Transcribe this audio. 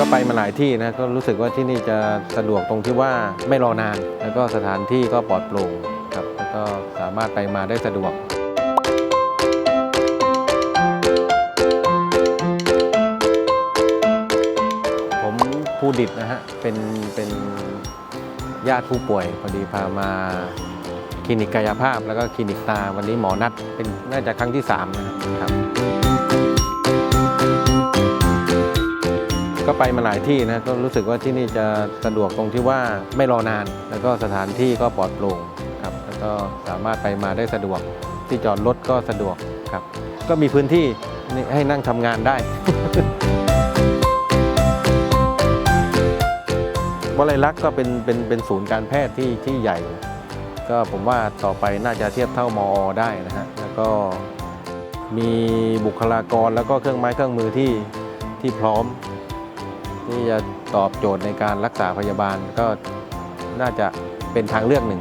ก็ไปมาหลายที่นะก็รู้สึกว่าที่นี่จะสะดวกตรงที่ว่าไม่รอนาน แล้วก็สถานที่ก็ปลอดโปร่งครับแล้วก็สามารถไปมาได้สะดวกผมภูดิตนะฮะ เป็น เป็นญาติผู้ป่วย พอดีพามาคลินิกกายภาพ แล้วก็คลินิกตา วันนี้หมอนัดเป็นน่าจะครั้งที่3นะครับ ก็ไปมาหลายที่นะก็รู้สึกว่าที่นี่จะสะดวกตรงที่ว่าไม่รอนาน แล้วก็สถานที่ก็ปลอดโปร่งครับแล้วก็สามารถไปมาได้สะดวก ที่จอดรถก็สะดวกครับ ก็มีพื้นที่ให้นั่งทำงานได้วลัยลักษณ์ก็เป็นเป็นเป็นศูนย์การแพทย์ที่ที่ใหญ่ ก็ผมว่าต่อไปน่าจะเทียบเท่ามอได้นะฮะแล้วก็มีบุคลากรแล้วก็เครื่องไม้เครื่องมือที่ที่พร้อม ที่จะตอบโจทย์ในการรักษาพยาบาลก็น่าจะเป็นทางเลือกหนึ่ง